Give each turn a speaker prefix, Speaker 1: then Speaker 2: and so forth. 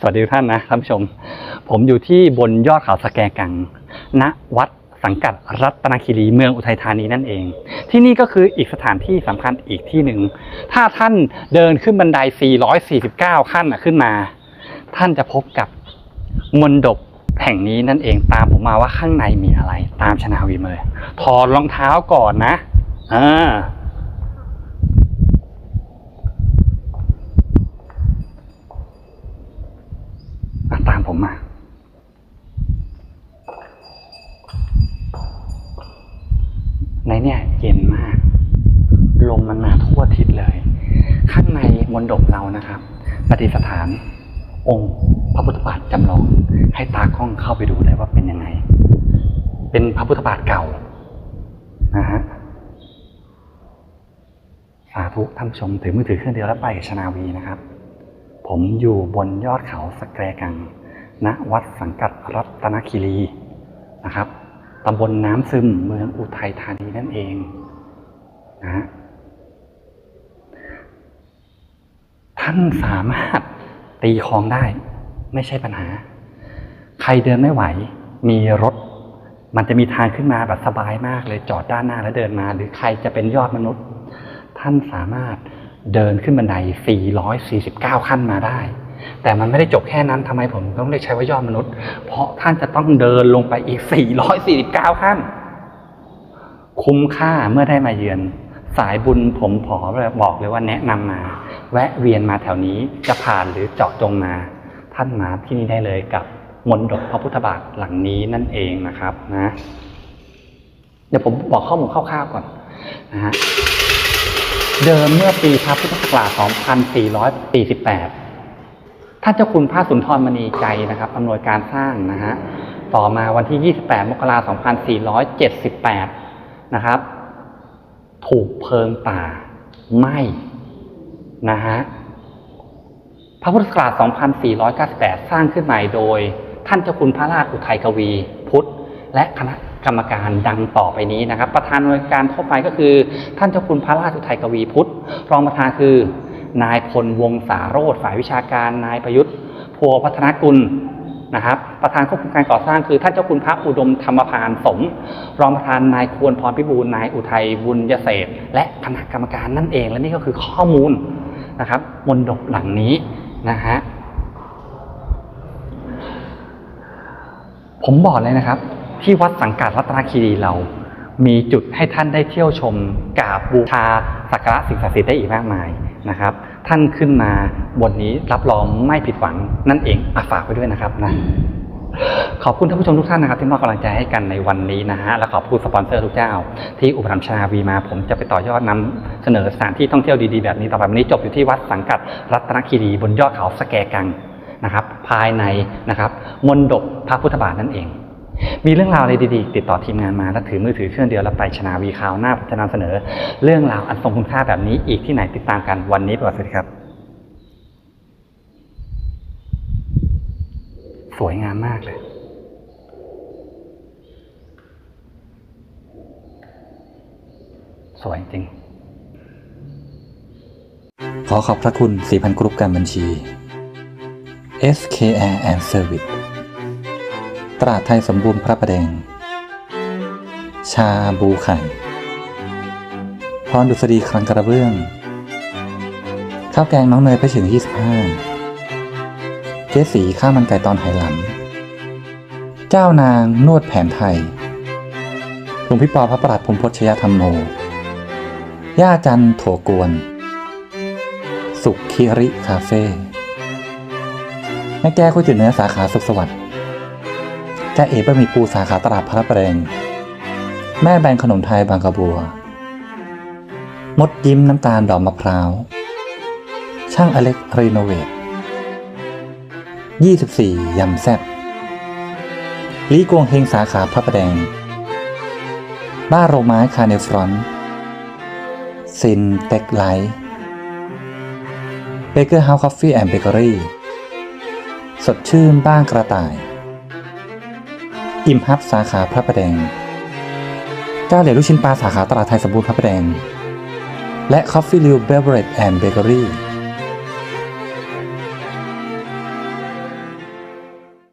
Speaker 1: สวัสดีทุกท่านนะท่านผู้ชม ผมอยู่ที่บนยอดเขาสแกกัง ณวัดสังกัดรัตนคีรีเมืองอุทัยธานีนั่นเอง ที่นี่ก็คืออีกสถานที่สำคัญอีกที่หนึ่ง ถ้าท่านเดินขึ้นบันได 449 ขั้นขึ้นมา ท่านจะพบกับมนดบแห่งนี้นั่นเองตามผมมาว่าข้างในมีอะไร ตามชนาวีเลยถอดรองเท้าก่อนนะอ่า อะตาม ผมมาในเนี่ยเย็นมาก ลมมันมาทั่วทิศเลย ข้างในมณฑปเรานะครับปฏิสถาน องค์พระพุทธบาทจำลอง ให้ตากล้องเข้าไปดูเลยว่าเป็นยังไง เป็นพระพุทธบาทเก่านะฮะสาธุท่านชมถือมือถือเครื่องเดียวแล้วไปชนาวีนะครับ ผมอยู่บนยอดเขาสแกรกัง ณวัดสังกัดรัตนคีรีนะครับตำบลน้ำซึมเมืองอุทัยธานีนั่นเองนะฮะท่านสามารถตีคลองได้ ไม่ใช่ปัญหา ใครเดินไม่ไหว มีรถ มันจะมีทางขึ้นมาแบบสบายมากเลยจอดด้านหน้าแล้วเดินมา หรือใครจะเป็นยอดมนุษย์ ท่านสามารถเดินขึ้นบันได 449 ขั้นมาได้ แต่มันไม่ได้จบแค่นั้นทำไมผมต้องเรียกใช้ว่ายอดมนุษย์ เพราะท่านจะต้องเดินลงไปอีก 449 ขั้น คุ้มค่าเมื่อได้มาเยือน สายบุญผมขอบอกเลยว่าแนะนำมา แวะเวียนมาแถวนี้จะผ่านหรือเจาะจงมา ท่านมาที่นี่ได้เลยกับมนดบพระพุทธบาทหลังนี้นั่นเองนะครับนะเดี๋ยวผมบอกข้อมูลคร่าวๆก่อนนะฮะเดิมเมื่อปีพระพุทธศักราช 2448 ท่านเจ้าคุณพระสุนทรมณีใจนะครับอำนวยการสร้างนะฮะต่อมาวันที่ 28 มกราคม 2478 นะครับ ถูกเพลิงป่าไหม้นะฮะพระพุทธศักราช 2498 สร้างขึ้นใหม่โดย ท่านเจ้าคุณพระราชอุทัยกวีพุทธ และคณะกรรมการดังต่อไปนี้นะครับ ประธานในวยการทั่วไปก็คือ ท่านเจ้าคุณพระราชอุทัยกวีพุทธ รองประธานคือ นายพลวงศาโรธฝ่ายวิชาการนายประยุทธ์พัวพัฒนกุลนะครับ ประธานควบคุมการก่อสร้างคือท่านเจ้าคุณพระอุดมธรรมพานสม รองประธานนายควรพรพิบูลนายอุทัยบุญยเศษและคณะกรรมการนั่นเอง และนี่ก็คือข้อมูลนะครับมนดบหลังนี้นะฮะผมบอกเลยนะครับ ที่วัดสังกัดรัตนคีรีเรามีจุดให้ท่านได้เที่ยวชมกราบบูชาสักการะสิ่งศักดิ์สิทธิ์ได้อีกมากมาย นะครับ ท่านขึ้นมาบนนี้รับรองไม่ผิดหวังนั่นเองอะฝากไว้ด้วยนะครับนะขอบคุณท่านผู้ชมทุกท่านนะครับที่มอบกำลังใจให้กันในวันนี้นะฮะและขอบคุณสปอนเซอร์ทุกเจ้า ที่อุปถัมภ์ชาวีมา ผมจะไปต่อยอดนำเสนอสถานที่ท่องเที่ยวดีๆแบบนี้ต่อไปวันนี้จบอยู่ที่วัดสังกัดรัตนคีรีบนยอดเขาสแกกังนะครับ ภายในนะครับมณฑปพระพุทธบาทนั่นเอง มีเรื่องราวอะไรดีๆ ติดต่อทีมงานมาแล้วถือมือถือเครื่องเดียวแล้วไปชนาวีคาวหน้าผมจะนำเสนอ เรื่องราวอันทรงคุณค่าแบบนี้อีกที่ไหนติดตามกันวันนี้ประวัติสวัสดีครับ สวยงามมากเลยสวยจริง
Speaker 2: ขอขอบพระคุณสีพันกรุ๊ปการบัญชี SKR and Service ตราไทยสมบูรณ์พระประแดง ชาบูไข่พรดุษฎีคลังกระเบื้อง ข้าวแกงน้องเนยพระเฉึง 25 เจ๊สีข้าวมันไก่ตอนไหหลำ เจ้านางนวดแผนไทยหลวงพี่ปอพระประหลัดพรมพชยธรรมโม ย่าจันโถกวน สุขคิริคาเฟ่แม่แก้วก๋วยเตี๋ยวเนื้อสาขาสุขสวัสดิ์ จ้าเอ๋บะหมี่ปูสาขาตลาดพระประแดง แม่แบงขนมไทยบางกระบัว มดยิ้มน้ำตาลดอกมะพร้าว ช่างอเล็กรีโนเวท24 ยำแซ่บลีกวงเฮงสาขาพระประแดง บ้านโรงไม้คาเนฟรอนซินเต็กไลท์เบเกอร์เฮาส์คอฟฟี่แอนด์เบเกอรี่ สดชื่นบ้านกระต่าย อิมฮับสาขาพระประแดงเจ้าเหลียวลูกชิ้นปลาสาขาตลาดไทยสมบูรณ์พระประแดง และคอฟฟี่ลิ